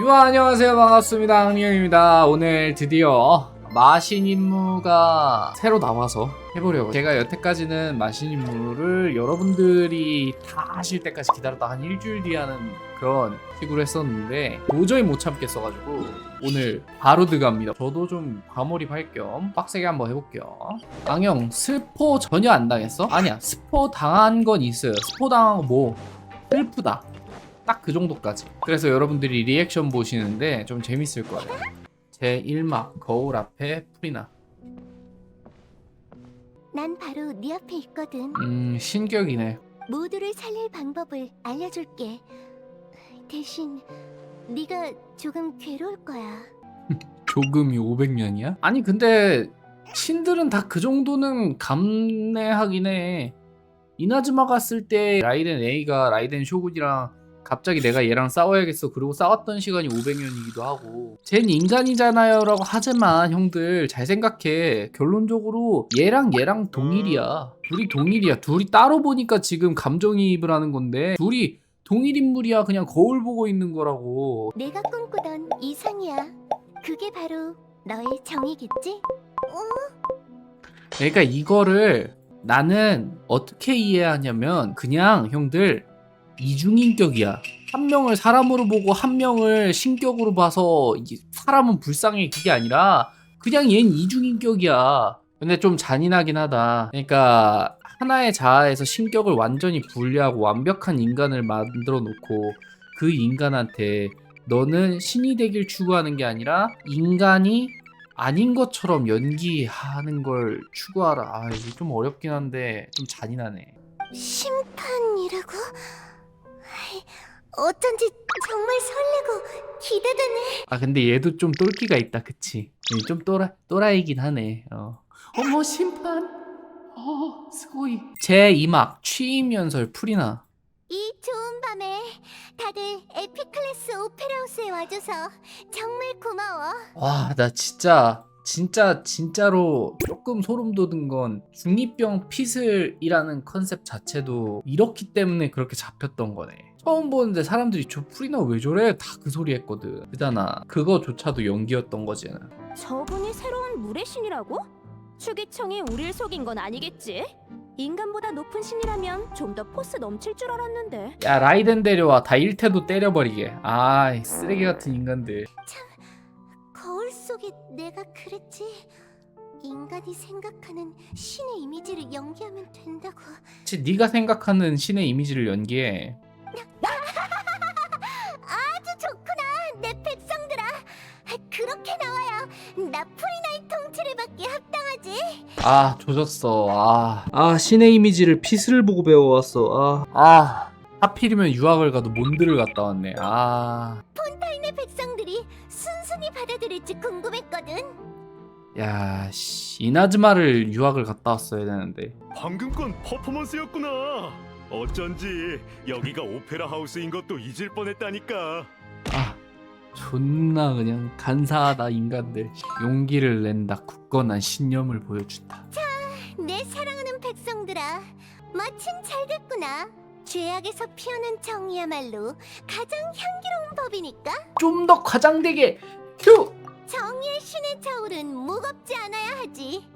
유아 안녕하세요. 반갑습니다. 항리형입니다. 오늘 드디어 마신 임무가 새로 나와서 해보려고 제가 여태까지는 마신 임무를 여러분들이 다 하실 때까지 기다렸다 한 일주일 뒤에 하는 그런 식으로 했었는데 도저히 못 참겠어가지고 오늘 바로 들어갑니다. 저도 좀 과몰입할 겸 빡세게 한번 해볼게요. 앙형 스포 전혀 안 당했어? 아니야 스포 당한 건 있어요. 스포 당한 거 뭐? 슬프다 딱 그 정도까지. 그래서 여러분들이 리액션 보시는데 좀 재밌을 거예요. 제 1막 거울 앞에 프리나. 난 바로 네 앞에 있거든. 음 신격이네. 모두를 살릴 방법을 알려줄게. 대신 네가 조금 괴로울 거야. 조금이 500년이야? 아니 근데 신들은 다 그 정도는 감내하긴 해. 이나즈마가 쓸 때 라이덴 A가 라이덴 쇼군이랑 갑자기 내가 얘랑 싸워야겠어. 그리고 싸웠던 시간이 500년이기도 하고. 쟨 인간이잖아요. 라고 하지만 형들 잘 생각해. 결론적으로 얘랑 얘랑 동일이야. 둘이 동일이야. 둘이 따로 보니까 지금 감정이입을 하는 건데 둘이 동일 인물이야. 그냥 거울 보고 있는 거라고. 내가 꿈꾸던 이상이야. 그게 바로 너의 정이겠지? 그러니까 이거를 나는 어떻게 이해하냐면 그냥 형들 이중인격이야. 한 명을 사람으로 보고 한 명을 신격으로 봐서 사람은 불쌍해 그게 아니라 그냥 얜 이중인격이야. 근데 좀 잔인하긴 하다. 그러니까 하나의 자아에서 신격을 완전히 분리하고 완벽한 인간을 만들어 놓고 그 인간한테 너는 신이 되길 추구하는 게 아니라 인간이 아닌 것처럼 연기하는 걸 추구하라. 아, 이게 좀 어렵긴 한데 좀 잔인하네. 심판이라고? 어쩐지 정말 설레고 기대되네. 아, 근데 얘도 좀 똘끼가 있다, 그치? 얘좀 또라 또라이긴 하네. 어. 어머 심판. 어, 스고이. 제 2막 취임 연설 풀이나. 이 좋은 밤에 다들 에피클래스 오페라하우스에 와줘서 정말 고마워. 와, 나 진짜 진짜 진짜로 조금 소름 돋은 건 중이병 피슬이라는 컨셉 자체도 이렇기 때문에 그렇게 잡혔던 거네. 처음 보는데 사람들이 저 풀이나 왜 저래? 다 그 소리 했거든. 그잖아. 그거조차도 연기였던 거잖아. 저분이 새로운 물의 신이라고? 추기청이 우릴 속인 건 아니겠지? 인간보다 높은 신이라면 좀 더 포스 넘칠 줄 알았는데 야 라이덴 데려와 다 일태도 때려버리게. 아 쓰레기 같은 인간들. 거울 속에 내가 그랬지. 인간이 생각하는 신의 이미지를 연기하면 된다고. 혹시 네가 생각하는 신의 이미지를 연기해. 아주 좋구나, 내 백성들아. 그렇게 나와야 나 프리나이 통치를 받기에 합당하지. 아 조졌어. 아, 아 신의 이미지를 피스를 보고 배워왔어. 아, 아 하필이면 유학을 가도 몬드를 갔다 왔네. 아, 야, 씨, 이나즈마를 유학을 갔다 왔어야 되는데. 방금 건 퍼포먼스였구나. 어쩐지 여기가 오페라 하우스인 것도 잊을 뻔했다니까. 아, 존나 그냥 간사하다 인간들. 용기를 낸다. 굳건한 신념을 보여준다. 내 사랑하는 백성들아, 마침 잘 됐구나. 죄악에서 피어난 정이야말로 가장 향기로운 법이니까 좀 더 과장되게 큐. 정의의 신의 저울은 무겁지 않아야 하지.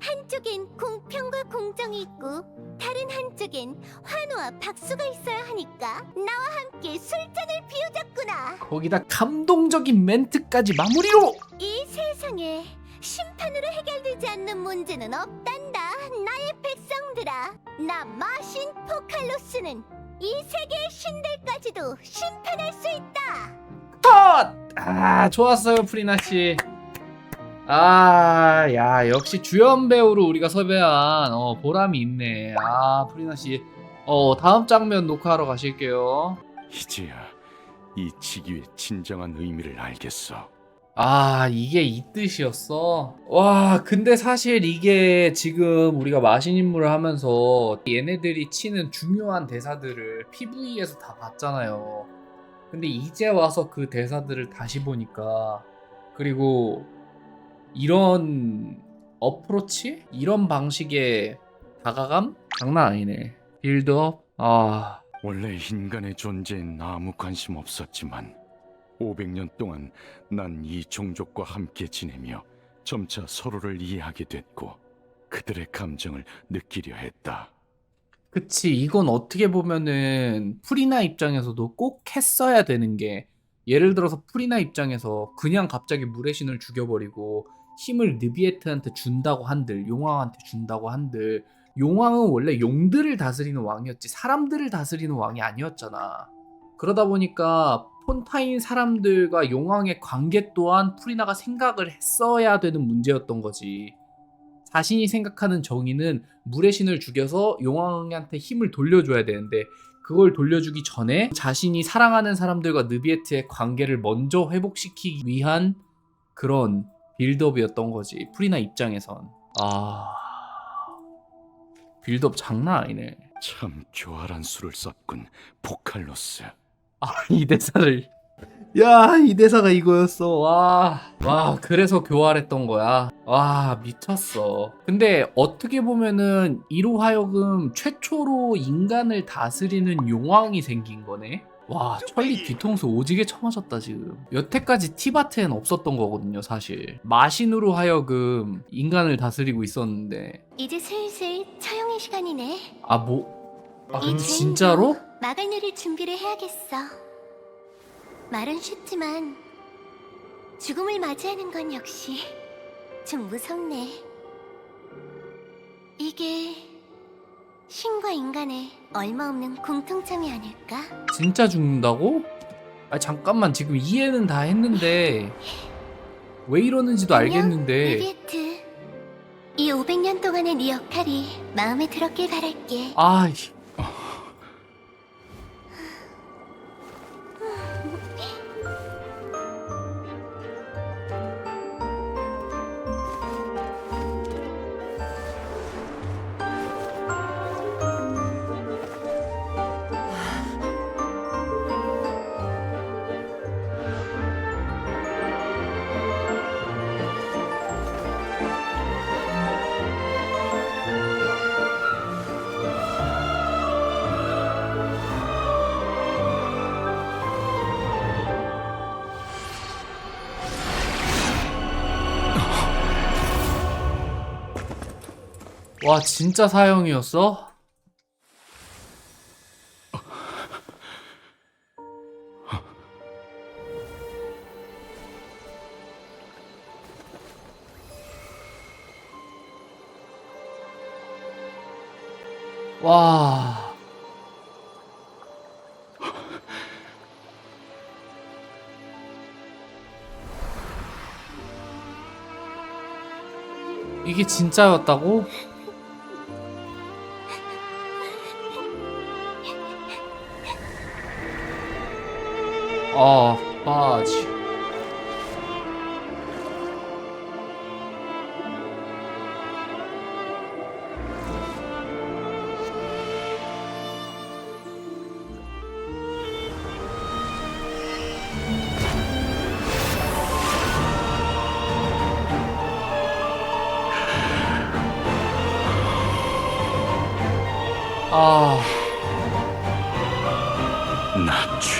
한쪽엔 공평과 공정이 있고 다른 한쪽엔 환호와 박수가 있어야 하니까 나와 함께 술잔을 비우자꾸나. 거기다 감동적인 멘트까지 마무리로. 이 세상에 심판으로 해결되지 않는 문제는 없단다. 나의 백성들아, 나 마신 포칼로스는 이 세계의 신들까지도 심판할 수 있다. 컷! 아 좋았어요 프리나 씨. 아, 야 역시 주연 배우로 우리가 섭외한 어, 보람이 있네. 아 프리나 씨, 어 다음 장면 녹화하러 가실게요. 이제야 이 직위의 진정한 의미를 알겠어. 아 이게 이 뜻이었어. 와 근데 사실 이게 지금 우리가 마신 임무를 하면서 얘네들이 치는 중요한 대사들을 PV에서 다 봤잖아요. 근데 이제 와서 그 대사들을 다시 보니까 그리고 이런 어프로치? 이런 방식의 다가감? 장난 아니네. 빌드업? 아 원래 인간의 존재엔 아무 관심 없었지만 500년 동안 난 이 종족과 함께 지내며 점차 서로를 이해하게 됐고 그들의 감정을 느끼려 했다. 그치, 이건 어떻게 보면은 프리나 입장에서도 꼭 했어야 되는 게 예를 들어서 프리나 입장에서 그냥 갑자기 물의 신을 죽여버리고 힘을 느비에트한테 준다고 한들, 용왕한테 준다고 한들 용왕은 원래 용들을 다스리는 왕이었지 사람들을 다스리는 왕이 아니었잖아. 그러다 보니까 폰타인 사람들과 용왕의 관계 또한 프리나가 생각을 했어야 되는 문제였던 거지. 자신이 생각하는 정의는 물의 신을 죽여서 용왕한테 힘을 돌려줘야 되는데 그걸 돌려주기 전에 자신이 사랑하는 사람들과 느비에트의 관계를 먼저 회복시키기 위한 그런 빌드업이었던 거지 프리나 입장에선. 아. 빌드업 장난 아니네. 참 교활한 수를 썼군, 포칼로스. 아 이 대사를 야 이 대사가 이거였어. 와, 와 그래서 교활했던 거야? 와 미쳤어. 근데 어떻게 보면은 이로 하여금 최초로 인간을 다스리는 용왕이 생긴 거네? 와 천리 뒤통수 오지게 쳐맞았다 지금. 여태까지 티바트엔 없었던 거거든요 사실. 마신으로 하여금 인간을 다스리고 있었는데. 이제 슬슬 처형의 시간이네. 아 뭐? 아이 근데 죄인도 진짜로? 막을 내릴 준비를 해야겠어. 말은 쉽지만 죽음을 맞이하는 건 역시 좀 무섭네. 이게 신과 인간의 얼마 없는 공통점이 아닐까? 진짜 죽는다고? 아 잠깐만 지금 이해는 다 했는데 왜 이러는지도 알겠는데 리비에트. 이 500년 동안의 네 역할이 마음에 들었길 바랄게. 아 이- 와 진짜 사형이었어? 와 이게 진짜였다고? 아, 빠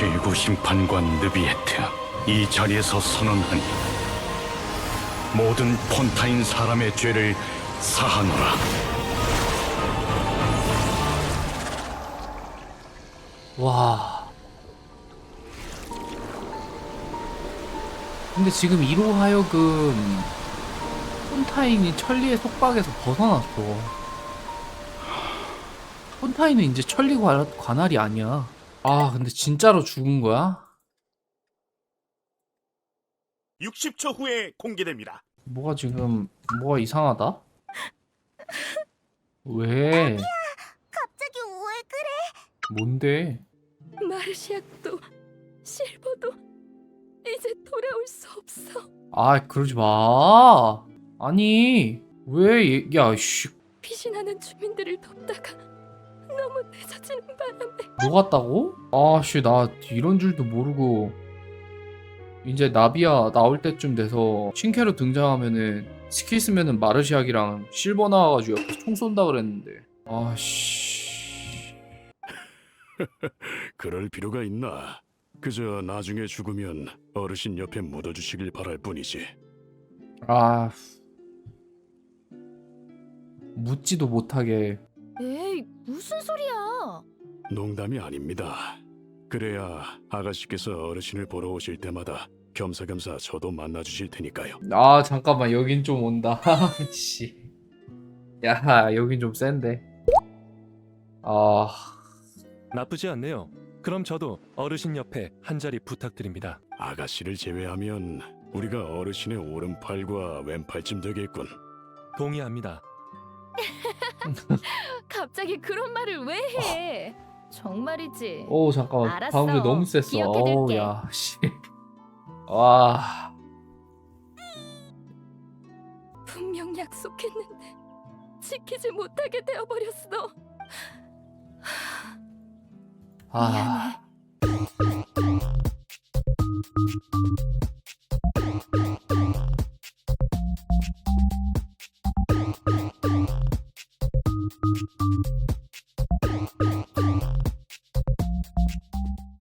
최고 심판관 느비에트 이 자리에서 선언하니 모든 폰타인 사람의 죄를 사하노라. 와. 근데 지금 이로 하여금 폰타인이 천리의 속박에서 벗어났어. 폰타인은 이제 천리 관- 관할이 아니야. 아, 근데 진짜로 죽은 거야? 60초 후에 공개됩니다. 뭐가 지금 뭐가 이상하다? 왜? 갑자기 왜 그래? 뭔데? 마르시아도 실버도 이제 돌아올 수 없어. 아, 그러지 마. 아니, 왜, 얘- 야, 씨, 피신하는 주민들을 돕다가 너무 늦어지는 바람에 녹았다고? 아씨 나 이런 줄도 모르고 이제 나비야 나올 때쯤 돼서 신캐로 등장하면은 스킬 쓰면은 마르시악이랑 실버 나와가지고 옆에서 총 쏜다 그랬는데 아씨 그럴 필요가 있나? 그저 나중에 죽으면 어르신 옆에 묻어주시길 바랄 뿐이지. 아 묻지도 못하게 에이, 무슨 소리야? 농담이 아닙니다. 그래야 아가씨께서 어르신을 보러 오실 때마다 겸사겸사 저도 만나주실 테니까요. 아 잠깐만 여긴 좀 온다 씨. 야 여긴 좀 센데 아 나쁘지 않네요. 그럼 저도 어르신 옆에 한 자리 부탁드립니다. 아가씨를 제외하면 우리가 어르신의 오른팔과 왼팔쯤 되겠군. 동의합니다. 갑자기 그런 말을 왜 해? 정말이지. 오 잠깐만 알았어. 방금 전 너무 셌어 기억해둘게. 어우 야 씨 와 분명 약속했는데 지키지 못하게 되어버렸어. 아.